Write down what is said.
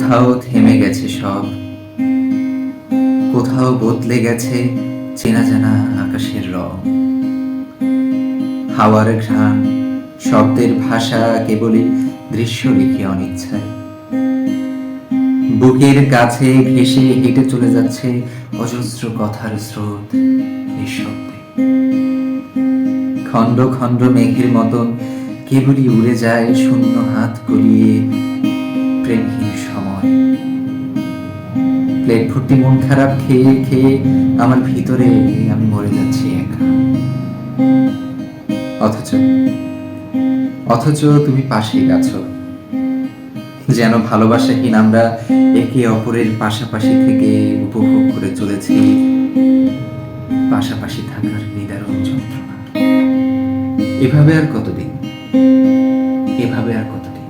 কোথাও থেমে গেছে সব। কোথাও বদলে গেছে চেনা জানা আকাশের রং। হাওয়ার ঘ্রাণ, শব্দের ভাষা কেবলই দৃশ্য লিখে অনিচ্ছায়। বুকের কাছে ঘেসে হেঁটে চলে যাচ্ছে অজস্র কথার স্রোত নিঃশব্দে খণ্ড খণ্ড মেঘের মতন কেবলই উড়ে যায় শূন্য হাত গলিয়ে প্লেট ভর্তি মন খারাপ, খেয়ে খেয়ে আমার ভিতরে আমি মরে যাচ্ছি একা। অথচ অথচ তুমি পাশেই আছো। যেন ভালোবাসাহীন আমরা একে অপরের পাশাপাশি থেকে উপভোগ করে চলেছি। পাশাপাশি থাকার নিদারুণ যন্ত্রণা। এভাবে আর কতদিন? এভাবে আর কতদিন?